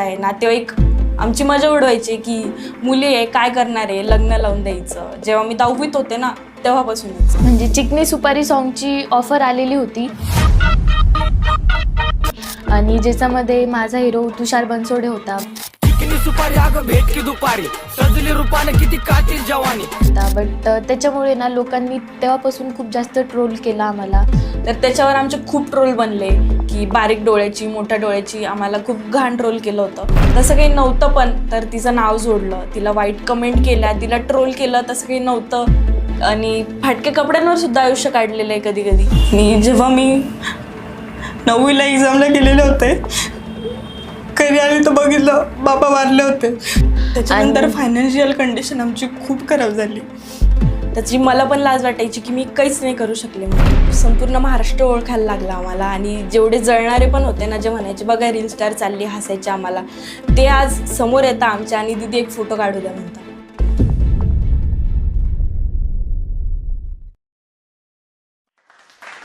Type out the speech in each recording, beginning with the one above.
आहे नातेवाईक आमची मजा उडवायची की मुली आहे काय करणार आहे लग्न लावून द्यायचं. जेव्हा मी दहावीत होते ना तेव्हापासूनच म्हणजे चिकनी सुपारी सॉन्गची ऑफर आलेली होती. आणि ज्याच्यामध्ये माझा हिरो तुषार बनसोडे होता. सुपारी अगं भेट की दुपारी. सजली रूपाने किती कातील जवानी. होता बट त्याच्यामुळे ना लोकांनी तेव्हापासून खूप जास्त ट्रोल केला आम्हाला. तर त्याच्यावर आमचे खूप ट्रोल बनले. की बारीक डोळ्याची मोठ्या डोळ्याची आम्हाला खूप घाण ट्रोल केलं होतं. तसं काही नव्हतं पण तर तिचं नाव जोडलं. तिला वाईट कमेंट केल्या तिला ट्रोल केलं तसं काही नव्हतं. आणि फाटके कपड्यांवर सुद्धा आयुष्य काढलेलं आहे कधी कधी आणि जेव्हा मी नववीला एक्झामला गेलेले होते घरी आले तर बघितलं बाबा वारले होते. त्याच्यानंतर फायनान्शियल कंडिशन आमची खूप खराब झाली. त्याची मला पण लाज वाटायची की मी काहीच नाही करू शकले म्हणून. संपूर्ण महाराष्ट्र ओळखायला लागला आम्हाला आणि जेवढे जळणारे पण होते ना जे म्हणायचे बघा रील स्टार चालली हसायचे आम्हाला. ते आज समोर येतं आमच्या आणि दिदी एक फोटो काढू द्या म्हणतात.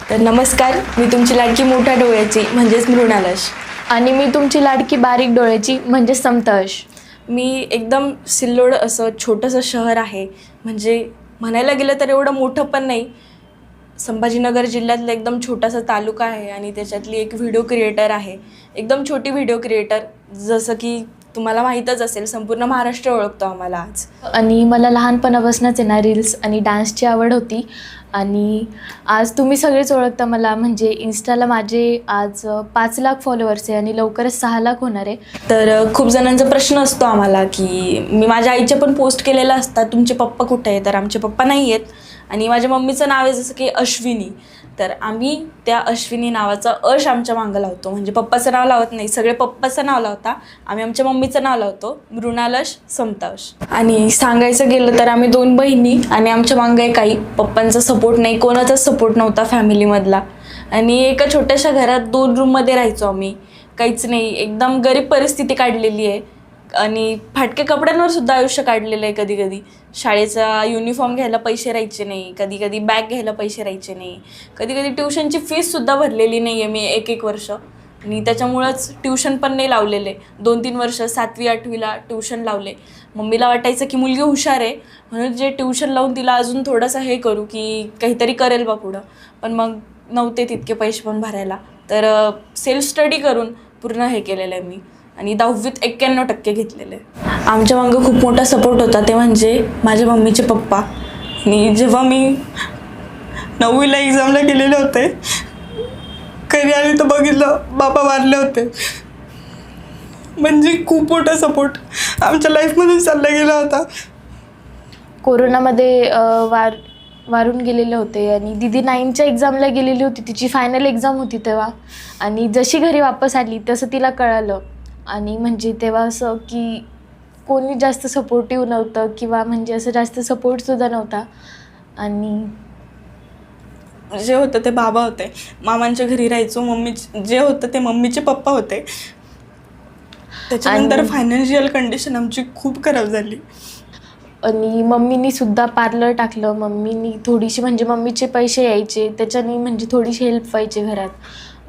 तर नमस्कार मी तुमची लाडकी मोठ्या डोळ्याची म्हणजेच मृणालश. आणि मी तुमची लाडकी बारीक डोळ्याची म्हणजे समतश. मी एकदम सिल्लोड असं छोटंसं शहर आहे म्हणजे म्हणायला गेलं तर एवढं मोठं पण नाही. संभाजीनगर जिल्ह्यातला एकदम छोटासा तालुका आहे आणि त्याच्यातली एक व्हिडिओ क्रिएटर आहे. एकदम छोटी व्हिडिओ क्रिएटर जसं की तुम्हाला माहीतच असेल संपूर्ण महाराष्ट्र ओळखतो आम्हाला आज. आणि मला लहानपणापासूनच आहे ना रील्स आणि डान्सची आवड होती. आणि आज तुम्ही सगळेच ओळखता मला म्हणजे इन्स्टाला माझे आज पाच लाख फॉलोअर्स आहे आणि लवकरच सहा लाख होणार आहे. तर खूप जणांचा प्रश्न असतो आम्हाला की मी माझ्या आईचे पण पोस्ट केलेलं असतात तुमचे पप्पा कुठे आहे तर आमचे पप्पा नाही आहेत. आणि माझ्या मम्मीचं नाव आहे जसं की अश्विनी. तर आम्ही त्या अश्विनी नावाचा अश आमच्या मागं लावतो. म्हणजे पप्पाचं नाव लावत नाही सगळे पप्पाचं नाव लावता. आम्ही आमच्या मम्मीचं नाव लावतो मृणालश समताश. आणि सांगायचं गेलं तर आम्ही दोन बहिणी आणि आमच्या मागं एक आई. पप्पांचा सपोर्ट नाही कोणाचाच सपोर्ट नव्हता फॅमिलीमधला आणि एका छोट्याशा घरात दोन रूममध्ये राहायचो आम्ही. काहीच नाही एकदम गरीब परिस्थिती काढलेली आहे. आणि फाटके कपड्यांवर सुद्धा आयुष्य काढलेलं आहे कधी कधी शाळेचा युनिफॉर्म घ्यायला पैसे राहायचे नाही. कधी कधी बॅग घ्यायला पैसे राहायचे नाही. कधी कधी ट्युशनची फीससुद्धा भरलेली नाही आहे मी एक एक वर्ष. आणि त्याच्यामुळंच ट्युशन पण नाही लावलेले. दोन तीन वर्ष सातवी आठवीला ट्युशन लावले. मम्मीला वाटायचं की मुलगी हुशार आहे. म्हणून जे ट्युशन लावून तिला अजून थोडंसं हे करू की काहीतरी करेल बा पुढं. पण मग नव्हते तितके पैसे पण भरायला. तर सेल्फ स्टडी करून पूर्ण हे केलेलं आहे मी. आणि दहावीत एक्क्याण्णव टक्के घेतलेले. आमच्या मागं खूप मोठा सपोर्ट होता ते म्हणजे माझ्या मम्मीचे पप्पा. आणि जेव्हा मी नववीला एक्झामला गेलेले होते घरी आले तर बघितलं बाबा वारले होते. म्हणजे खूप मोठा सपोर्ट आमच्या लाईफमधून चालला गेला होता. कोरोनामध्ये वार वारून गेलेले होते आणि दिदी नाईनच्या एक्झामला गेलेली होती तिची फायनल एक्झाम होती तेव्हा. आणि जशी घरी वापस आली तसं तिला कळालं. आणि म्हणजे तेव्हा असं की कोणी जास्त सपोर्टिव्ह नव्हतं किंवा म्हणजे असं जास्त सपोर्टसुद्धा नव्हता. आणि जे होतं ते बाबा होते. मामांच्या घरी राहायचो मम्मी जे होतं ते मम्मीचे पप्पा होते. त्याच्यानंतर फायनान्शियल कंडिशन आमची खूप खराब झाली. आणि मम्मीनी सुद्धा पार्लर टाकलं. मम्मीनी थोडीशी म्हणजे मम्मीचे पैसे यायचे त्याच्याने म्हणजे थोडीशी हेल्प व्हायची घरात.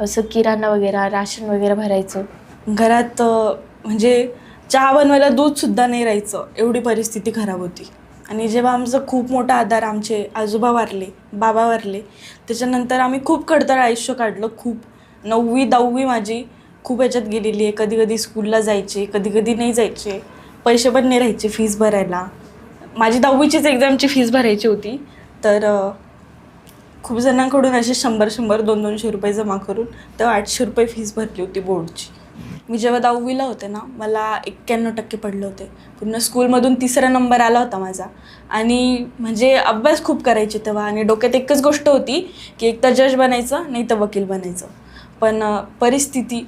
असं किराणा वगैरे राशन वगैरे भरायचं. घरात म्हणजे चहा बनवायला दूधसुद्धा नाही राहायचं. एवढी परिस्थिती खराब होती. आणि जेव्हा आमचा खूप मोठा आधार आमचे आजोबा वारले बाबा वारले त्याच्यानंतर आम्ही खूप खडतर आयुष्य काढलं. खूप नववी दहावी माझी खूप ह्याच्यात गेलेली आहे. कधी कधी स्कूलला जायचे कधी कधी नाही जायचे. पैसे पण नाही राहायचे फीज भरायला. माझी दहावीचीच एक्झामची फीज भरायची होती. तर खूप जणांकडून असे शंभर शंभर दोन दोनशे रुपये जमा करून तेव्हा आठशे रुपये फीज भरली होती बोर्डची मी जेव्हा दहावीला होते ना मला एक्क्याण्णव टक्के पडले होते. पूर्ण स्कूलमधून तिसरा नंबर आला होता माझा. आणि म्हणजे अभ्यास खूप करायचे तेव्हा आणि डोक्यात एकच गोष्ट होती की एक तर जज बनायचं नाही तर वकील बनायचं. पण परिस्थिती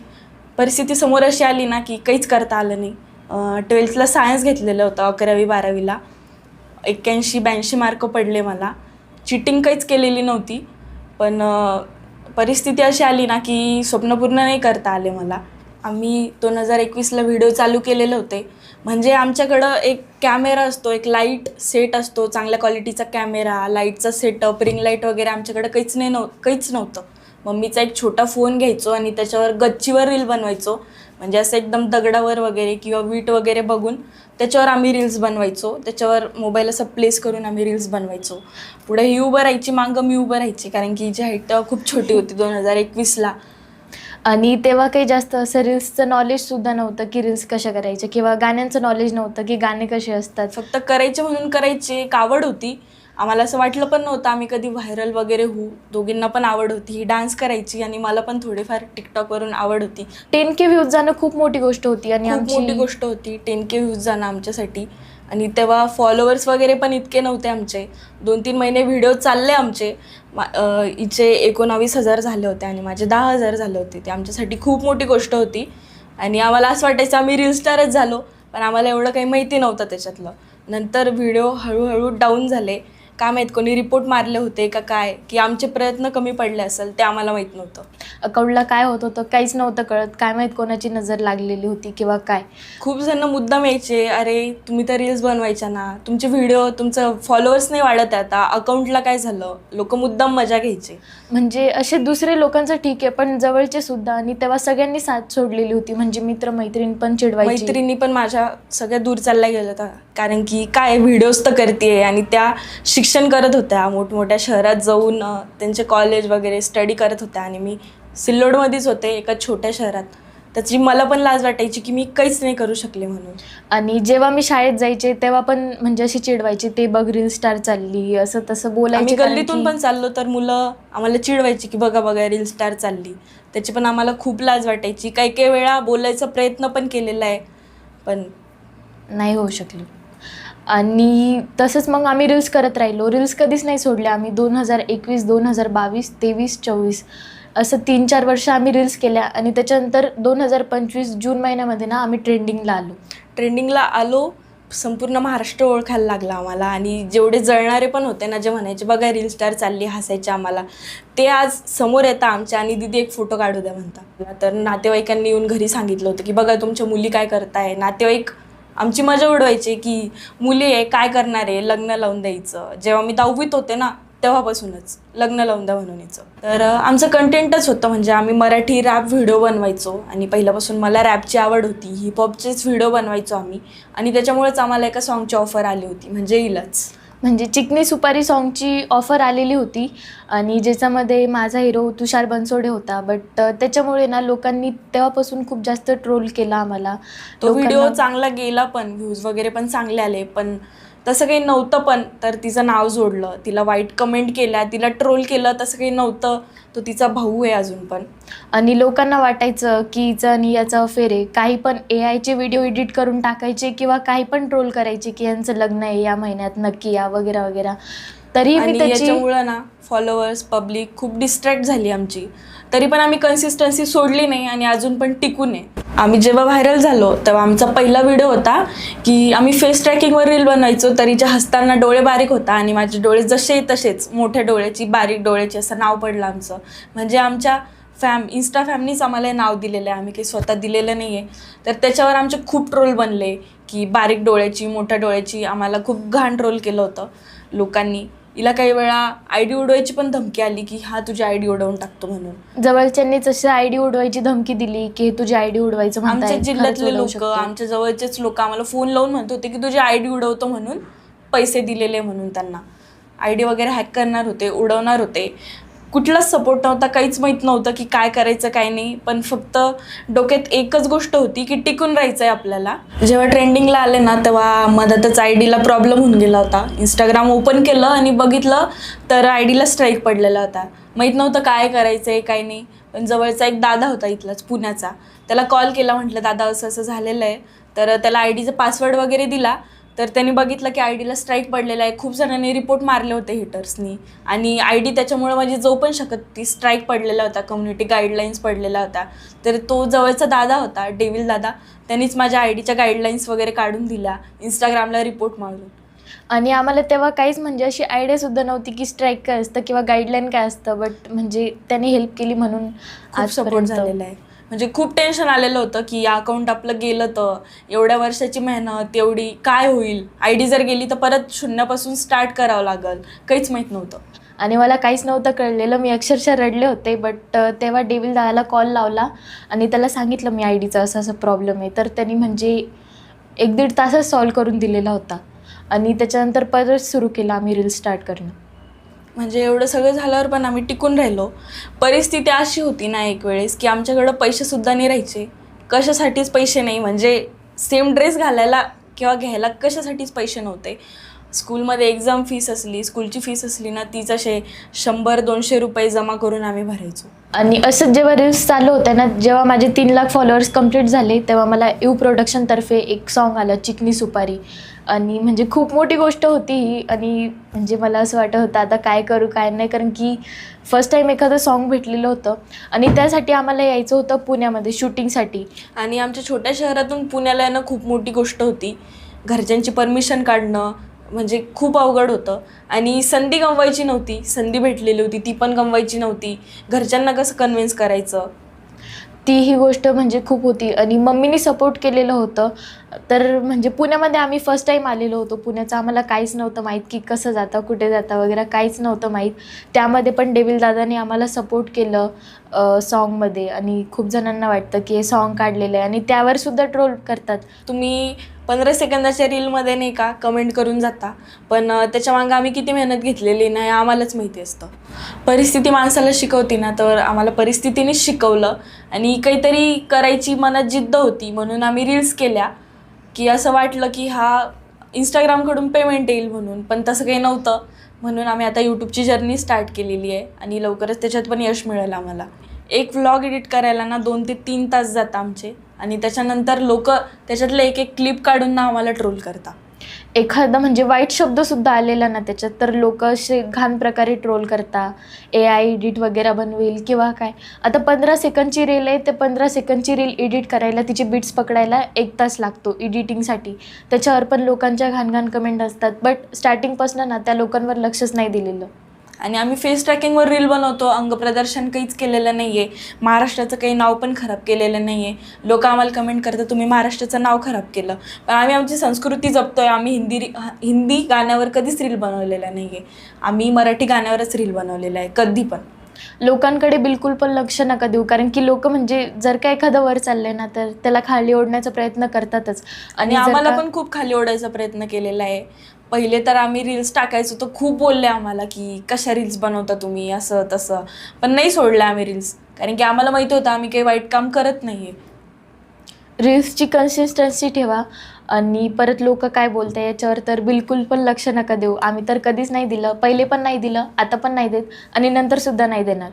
परिस्थिती समोर अशी आली ना की काहीच करता आलं नाही. ट्वेल्थला सायन्स घेतलेलं होतं अकरावी बारावीला. एक्क्याऐंशी ब्याऐंशी मार्क पडले मला. चिटिंग काहीच केलेली नव्हती. पण परिस्थिती अशी आली ना की स्वप्न पूर्ण नाही करता आले मला. आम्ही दोन हजार एकवीसला व्हिडिओ चालू केलेले होते. म्हणजे आमच्याकडं एक कॅमेरा असतो एक लाइट सेट असतो चांगल्या क्वालिटीचा कॅमेरा लाईटचा सेटअप रिंग लाइट वगैरे आमच्याकडं काहीच नाही नव्ह काहीच नव्हतं. मम्मीचा एक छोटा फोन घ्यायचो आणि त्याच्यावर गच्चीवर रील बनवायचो. म्हणजे असं एकदम दगडावर वगैरे किंवा वीट वगैरे बघून त्याच्यावर आम्ही रील्स बनवायचो. त्याच्यावर मोबाईल असं प्लेस करून आम्ही रील्स बनवायचो. पुढे ही उभं राहायची मागं मी उभं राहायची कारण की जी हाईट तेव्हा खूप छोटी होती दोन हजार एकवीसला. आणि तेव्हा काही जास्त असं रील्सचं नॉलेजसुद्धा नव्हतं की रील्स कशा करायच्या किंवा गाण्यांचं नॉलेज नव्हतं की गाणे कसे असतात. फक्त करायचे म्हणून करायची एक आवड होती. आम्हाला असं वाटलं पण नव्हतं आम्ही कधी व्हायरल वगैरे होऊ. दोघींना पण आवड होती. ही डान्स करायची आणि मला पण थोडीफार टिकटॉकवरून आवड होती. टेन के व्ह्यूज जाणं खूप मोठी गोष्ट होती आणि खूप मोठी आमची गोष्ट होती. टेन के व्ह्यूज जाणं आमच्यासाठी. आणि तेव्हा फॉलोअर्स वगैरे पण इतके नव्हते आमचे. दोन तीन महिने व्हिडिओ चालले आमचे. मा- हिचे एकोणावीस हजार झाले होते आणि माझे दहा हजार झाले होते. ते आमच्यासाठी खूप मोठी गोष्ट होती. आणि आम्हाला असं वाटायचं आम्ही रील स्टारच झालो. पण आम्हाला एवढं काही माहिती नव्हतं त्याच्यातलं. नंतर व्हिडिओ हळूहळू डाऊन झाले. काय माहीत कोणी रिपोर्ट मारले होते का काय की आमचे प्रयत्न कमी पडले असेल ते आम्हाला माहीत नव्हतं. अकाउंटला काय होत होतं काहीच नव्हतं कळत. काय माहीत कोणाची नजर लागलेली होती किंवा काय. खूप जण मुद्दाम यायचे अरे तुम्ही तर रील्स बनवायच्या ना. तुमचे व्हिडिओ तुमचं फॉलोअर्स नाही वाढत आहे आता. अकाउंटला काय झालं? लोक मुद्दाम मजा घ्यायचे. म्हणजे असे दुसरे लोकांचं ठीक आहे पण जवळचे सुद्धा. आणि तेव्हा सगळ्यांनी साथ सोडलेली होती. म्हणजे मित्र मैत्रीण पण चिडवायची. मैत्रिणी पण माझ्या सगळ्या दूर चालल्या गेल्या होत्या. कारण की काय व्हिडिओज तर करते आणि त्या शिक्षण करत होत्या. मोठमोठ्या शहरात जाऊन त्यांचे कॉलेज वगैरे स्टडी करत होत्या आणि मी सिल्लोडमध्येच होते एका छोट्या शहरात. त्याची मला पण लाज वाटायची की मी काहीच नाही करू शकले म्हणून. आणि जेव्हा मी शाळेत जायचे तेव्हा पण म्हणजे अशी चिडवायची ते बघ रील स्टार चालली. असं तसं बोलायचे कारण गल्लीतून पण चाललो तर मुलं आम्हाला चिडवायची की बघा बघा रील स्टार चालली. त्याची पण आम्हाला खूप लाज वाटायची. काही काही वेळा बोलायचा प्रयत्न पण केलेला आहे. पण नाही होऊ शकलो. आणि तसंच मग आम्ही रील्स करत राहिलो. रील्स कधीच नाही सोडले आम्ही. दोन हजार एकवीस दोन हजार बावीस तेवीस चोवीस असं तीन चार वर्ष आम्ही रील्स केल्या आणि त्याच्यानंतर दोन हजार पंचवीस जून महिन्यामध्ये ना आम्ही ट्रेंडिंगला आलो. ट्रेंडिंगला आलो. संपूर्ण महाराष्ट्र ओळखायला लागला आम्हाला आणि जेवढे जळणारे पण होते ना जे म्हणायचे बघा रील स्टार चालली हसायचे आम्हाला. ते आज समोर येतं आमच्या आणि दिदी एक फोटो काढू द्या म्हणता तर नातेवाईकांनी येऊन घरी सांगितलं होतं की बघा तुमच्या मुली काय करताय? नातेवाईक आमची मजा उडवायची की मुली आहे काय करणार आहे लग्न लावून द्यायचं. जेव्हा मी दहावीत होते ना तेव्हापासूनच लग्न लावून द्या म्हणून तर आमचं कंटेंटच होतं म्हणजे आम्ही मराठी रॅप व्हिडिओ बनवायचो. आणि पहिल्यापासून मला रॅपची आवड होती हिपहॉपचेच व्हिडिओ बनवायचो आम्ही. आणि त्याच्यामुळेच आम्हाला एका सॉन्गची ऑफर आली होती म्हणजे येईलच म्हणजे चिकनी सुपारी सॉन्गची ऑफर आलेली होती. आणि ज्याच्यामध्ये माझा हिरो तुषार बनसोडे होता. बट त्याच्यामुळे ना लोकांनी तेव्हापासून खूप जास्त ट्रोल केला आम्हाला. तो व्हिडिओ चांगला गेला पण व्ह्यूज वगैरे पण चांगले आले. पण तसं काही नव्हतं पण तर तिचं नाव जोडलं. तिला वाईट कमेंट केल्या तिला ट्रोल केलं तसं काही नव्हतं. तो तिचा भाऊ आहे अजून पण. आणि लोकांना वाटायचं की हिचं आणि याचं अफेअर आहे. काही पण ए आयचे व्हिडिओ एडिट करून टाकायचे किंवा काही पण ट्रोल करायचे की यांचं लग्न आहे या महिन्यात नक्की या वगैरे वगैरे. तरी मी आणि त्याची याच्यामुळं ना फॉलोअर्स पब्लिक खूप डिस्ट्रॅक्ट झाली आमची. तरी पण आम्ही कन्सिस्टन्सी सोडली नाही आणि अजून पण टिकून आहे आम्ही जेव्हा व्हायरल झालो तेव्हा आमचा पहिला व्हिडिओ होता की आम्ही फेस ट्रॅकिंगवर रील बनवायचो तरीच्या हसताना डोळे बारीक होता आणि माझे डोळे जसे तसेच मोठ्या डोळ्याची बारीक डोळ्याची असं नाव पडलं आमचं. म्हणजे आमच्या फॅम इन्स्टा फॅमनीच आम्हाला हे नाव दिलेलं आहे. आम्ही काही स्वतः दिलेलं नाही आहे तर त्याच्यावर आमचे खूप ट्रोल बनले की बारीक डोळ्याची मोठ्या डोळ्याची आम्हाला खूप घाण ट्रोल केलं होतं लोकांनी. हिला काही वेळा आय डी उडवायची पण धमकी आली की हा तुझी आय डी उडवून टाकतो म्हणून. जवळच्यांनीच अशी आय डी उडवायची धमकी दिली की हे तुझी आय डी उडवायचं म्हणताय, आमच्या खरंच जिल्ह्यातले उडवू लोक शकतो. आमच्या जवळचेच लोक आम्हाला फोन लावून म्हणत होते की तुझी आय डी उडवतो म्हणून पैसे दिलेले म्हणून त्यांना. आय डी वगैरे हॅक करणार होते उडवणार होते. कुठलाच सपोर्ट नव्हता काहीच माहीत नव्हतं की काय करायचं काय नाही. पण फक्त डोक्यात एकच गोष्ट होती की टिकून राहायचं आहे आपल्याला. जेव्हा ट्रेंडिंगला आले ना तेव्हा मधातच आय डीला प्रॉब्लेम होऊन गेला होता. इंस्टाग्राम ओपन केलं आणि बघितलं तर आय डीला स्ट्राईक पडलेला होता. माहीत नव्हतं काय करायचं आहे काय नाही. पण जवळचा एक दादा होता इथलाच पुण्याचा. त्याला कॉल केला म्हटलं दादा असं असं झालेलं आहे. तर त्याला आय डीचा पासवर्ड वगैरे दिला. तर त्यांनी बघितलं की आय डीला स्ट्राईक पडलेला आहे. खूप जणांनी रिपोर्ट मारले होते हिटर्सनी आणि आय डी त्याच्यामुळे माझी जो पण शकत ती स्ट्राईक पडलेला होता कम्युनिटी गाईडलाईन्स पडलेला होता. तर तो जवळचा दादा होता डेविल दादा त्यांनीच माझ्या आय डीच्या गाईडलाईन्स वगैरे काढून दिल्या इंस्टाग्रामला रिपोर्ट मारून. आणि आम्हाला तेव्हा काहीच म्हणजे अशी आयडिया सुद्धा नव्हती की स्ट्राईक काय असतं किंवा गाईडलाईन काय असतं बट म्हणजे त्याने हेल्प केली म्हणून खूप सपोर्ट झालेला आहे. म्हणजे खूप टेन्शन आलेलं होतं की या अकाउंट आपलं गेलं तर एवढ्या वर्षाची मेहनत एवढी काय होईल? आय डी जर गेली तर परत शून्यापासून स्टार्ट करावं लागेल. काहीच माहीत नव्हतं. आणि मला काहीच नव्हतं कळलेलं. मी अक्षरशः रडले होते बट तेव्हा डेविल दादाला कॉल लावला आणि त्याला सांगितलं मी आय डीचा असं असं प्रॉब्लेम आहे. तर त्यांनी म्हणजे एक दीड तासच सॉल्व करून दिलेला होता. आणि त्याच्यानंतर परत सुरू केलं आम्ही रील स्टार्ट करणं. म्हणजे एवढं सगळं झाल्यावर पण आम्ही टिकून राहिलो. परिस्थिती अशी होती ना एक वेळेस की आमच्याकडं पैसेसुद्धा नाही राहायचे. कशासाठीच पैसे नाही म्हणजे सेम ड्रेस घालायला किंवा घ्यायला कशासाठीच पैसे नव्हते. स्कूलमध्ये एक्झाम फीस असली स्कूलची फीस असली ना तीच असे शंभर दोनशे रुपये जमा करून आम्ही भरायचो. आणि असंच जेव्हा रील्स चालू होत्या ना जेव्हा माझे तीन लाख फॉलोअर्स कंप्लीट झाले तेव्हा मला यू प्रोडक्शनतर्फे एक सॉन्ग आलं चिकनी सुपारी. आणि म्हणजे खूप मोठी गोष्ट होती ही. आणि म्हणजे मला असं वाटत होतं आता काय करू काय नाही. कारण की फर्स्ट टाईम एखादं सॉन्ग भेटलेलं होतं. आणि त्यासाठी आम्हाला यायचं होतं पुण्यामध्ये शूटिंगसाठी आणि आमच्या छोट्या शहरातून पुण्याला येणं खूप मोठी गोष्ट होती. घरच्यांची परमिशन काढणं म्हणजे खूप अवघड होतं. आणि संधी गमवायची नव्हती. संधी भेटलेली होती ती पण गमवायची नव्हती. घरच्यांना कसं कन्व्हिन्स करायचं? ती ही गोष्ट म्हणजे खूप होती. आणि मम्मीने सपोर्ट केलेलं होतं. तर म्हणजे पुण्यामध्ये आम्ही फर्स्ट टाईम आलेलो होतो. पुण्याचं आम्हाला काहीच नव्हतं माहीत की कसं जातं कुठे जातं वगैरे काहीच नव्हतं माहीत. त्यामध्ये पण डेविल दादाने आम्हाला सपोर्ट केलं सॉन्गमध्ये आणि खूप जणांना वाटतं की हे सॉन्ग काढलेलं आहे. आणि त्यावर सुद्धा ट्रोल करतात. तुम्ही पंधरा सेकंदाच्या रीलमध्ये नाही का कमेंट करून जाता. पण त्याच्या मागं आम्ही किती मेहनत घेतलेली नाही आम्हालाच माहिती असतं. परिस्थिती माणसाला शिकवती ना तर आम्हाला परिस्थितीनेच शिकवलं. आणि काहीतरी करायची मनात जिद्द होती म्हणून आम्ही रील्स केल्या. की असं वाटलं की हा इंस्टाग्रामकडून पेमेंट येईल म्हणून पण तसं काही नव्हतं. म्हणून आम्ही आता यूट्यूबची जर्नी स्टार्ट केलेली आहे आणि लवकरच त्याच्यात पण यश मिळेल आम्हाला. एक व्लॉग एडिट करायला ना दोन ते तीन तास जातात आमचे आणि त्याच्यानंतर लोक त्याच्यातलं एक एक क्लिप काढून ना आम्हाला ट्रोल करता एखादा म्हणजे वाईट शब्दसुद्धा आलेला ना त्याच्यात. तर लोक असे घाण प्रकारे ट्रोल करता. ए आय एडिट वगैरे बनवेल किंवा काय. आता पंधरा सेकंडची रील आहे ते पंधरा सेकंडची रील एडिट करायला तिचे बीट्स पकडायला एक तास लागतो एडिटिंगसाठी त्याच्यावर पण लोकांच्या घाण घाण कमेंट असतात. बट स्टार्टिंगपासून ना त्या लोकांवर लक्षच नाही दिलेलं. आणि आम्ही फेस ट्रॅकिंगवर रील बनवतो. अंगप्रदर्शन काहीच केलेलं नाही आहे महाराष्ट्राचं काही नाव पण खराब केलेलं नाही आहे लोक आम्हाला कमेंट करतात तुम्ही महाराष्ट्राचं नाव खराब केलं. पण आम्ही आमची संस्कृती जपतोय. आम्ही हिंदी हिंदी गाण्यावर कधीच रील बनवलेलं नाही आहे आम्ही मराठी गाण्यावरच रील बनवलेलं आहे कधी पण. लोकांकडे बिलकुल पण लक्ष नका देऊ. कारण की लोक म्हणजे जर का एखादं वर चाललंय ना तर त्याला खाली ओढण्याचा प्रयत्न करतातच. आणि आम्हाला पण खूप खाली ओढायचा प्रयत्न केलेला आहे. पहिले तर आम्ही रील्स टाकायचो तर खूप बोलले आम्हाला की कशा रील्स बनवता तुम्ही? असं तसं. पण नाही सोडलं आम्ही रील्स कारण की आम्हाला माहिती होतं आम्ही काही वाईट काम करत नाही आहे रील्सची कन्सिस्टन्सी ठेवा. आणि परत लोक काय बोलताय याच्यावर तर बिलकुल पण लक्ष नका देऊ. आम्ही तर कधीच नाही दिलं पहिले पण नाही दिलं आता पण नाही देत आणि नंतर सुद्धा नाही देणार.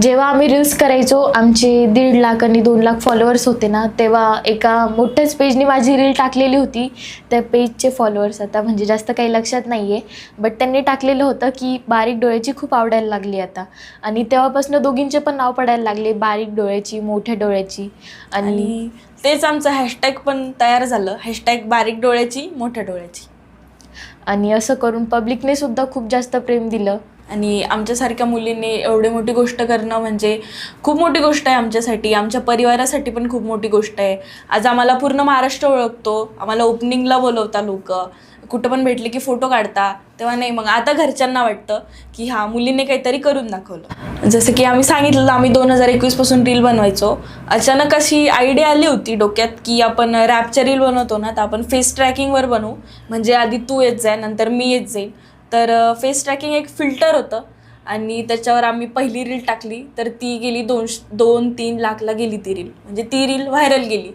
जेव्हा आम्ही रील्स करायचो आमचे दीड लाख आणि दोन लाख फॉलोअर्स होते ना तेव्हा एका मोठ्याच पेजनी माझी रील टाकलेली होती. त्या पेजचे फॉलोअर्स आता म्हणजे जास्त काही लक्षात नाही आहे बट त्यांनी टाकलेलं होतं की बारीक डोळ्याची खूप आवडायला लागली आता. आणि तेव्हापासून दोघींचे पण नाव पडायला लागले बारीक डोळ्याची मोठ्या डोळ्याची. आणि आणि तेच आमचं हॅशटॅग पण तयार झालं. हॅशटॅग बारीक डोळ्याची मोठ्या डोळ्याची. आणि असं करून पब्लिकने सुद्धा खूप जास्त प्रेम दिलं. आणि आमच्यासारख्या मुलींनी एवढी मोठी गोष्ट करणं म्हणजे खूप मोठी गोष्ट आहे आमच्यासाठी. आमच्या परिवारासाठी पण खूप मोठी गोष्ट आहे. आज आम्हाला पूर्ण महाराष्ट्र ओळखतो. आम्हाला ओपनिंगला बोलवता लोक. कुठं पण भेटले की फोटो काढता तेव्हा नाही मग आता घरच्यांना वाटतं की हा मुलीने काहीतरी करून दाखवलं. जसं की आम्ही सांगितलं आम्ही दोन हजार एकवीसपासून रील बनवायचो. अचानक अशी आयडिया आली होती डोक्यात की आपण रॅपच्या रील बनवतो ना तर आपण फेस ट्रॅकिंगवर बनवू. म्हणजे आधी तू येत जाय नंतर मी येत जाईल तर फेस ट्रॅकिंग एक फिल्टर होतं. आणि त्याच्यावर आम्ही पहिली रील टाकली तर ती गेली दोन दोन तीन लाखला गेली ती रील म्हणजे ती रील व्हायरल गेली.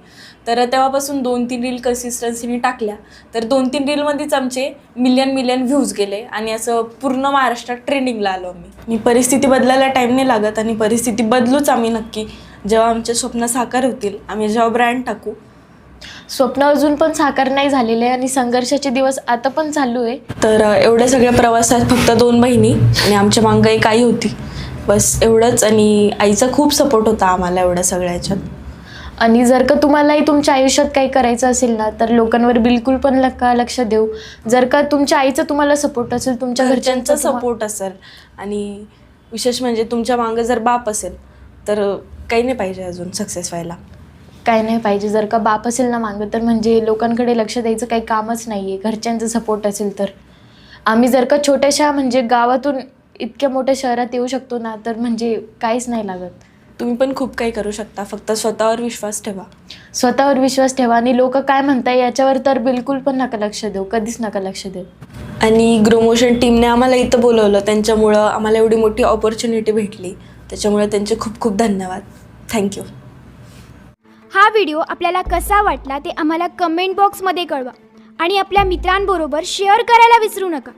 तर तेव्हापासून दोन तीन रील कन्सिस्टन्सीने टाकल्या. तर दोन तीन रीलमध्येच आमचे मिलियन मिलियन व्ह्यूज गेले आणि असं पूर्ण महाराष्ट्रात ट्रेंडिंगला आलो आम्ही. आणि परिस्थिती बदलायला टाईम नाही लागत आणि परिस्थिती बदलूच आम्ही नक्की. जेव्हा आमचे स्वप्न साकार होतील आम्ही जेव्हा ब्रँड टाकू स्वप्न अजून पण साकार नाही झालेले आणि संघर्षाचे दिवस आता पण चालू आहे. तर एवढ्या सगळ्या प्रवासात फक्त दोन बहिणी आणि आमच्या मागं एक आई होती. बस एवढंच आणि आईचा खूप सपोर्ट होता आम्हाला एवढ्या सगळ्या ह्याच्यात आणि जर का तुम्हालाही तुमच्या आयुष्यात काही करायचं असेल ना तर लोकांवर बिलकुल पण नका लक्ष देऊ. जर का तुमच्या आईचा तुम्हाला सपोर्ट असेल तुमच्या घरच्यांचा सपोर्ट असेल आणि विशेष म्हणजे तुमच्या मागं जर बाप असेल तर काही नाही पाहिजे अजून सक्सेस व्हायला. काय नाही पाहिजे. जर का बाप असेल ना मागं तर म्हणजे लोकांकडे लक्ष द्यायचं काही कामच नाही आहे घरच्यांचा सपोर्ट असेल तर. आम्ही जर का छोट्याशा म्हणजे गावातून इतक्या मोठ्या शहरात येऊ शकतो ना तर म्हणजे काहीच नाही लागत. तुम्ही पण खूप काही करू शकता. फक्त स्वतःवर विश्वास ठेवा. स्वतःवर विश्वास ठेवा आणि लोक काय म्हणताय याच्यावर तर बिलकुल पण नका लक्ष देऊ. कधीच नका लक्ष देऊ. आणि ग्रोमोशन टीमने आम्हाला इथं बोलवलं. त्यांच्यामुळं आम्हाला एवढी मोठी ऑपॉर्च्युनिटी भेटली. त्याच्यामुळे त्यांचे खूप खूप धन्यवाद. थँक्यू हा व्हिडिओ आपल्याला कसा वाटला ते आम्हाला कमेंट बॉक्समध्ये कळवा. आणि आपल्या मित्रांबरोबर शेअर करायला विसरू नका.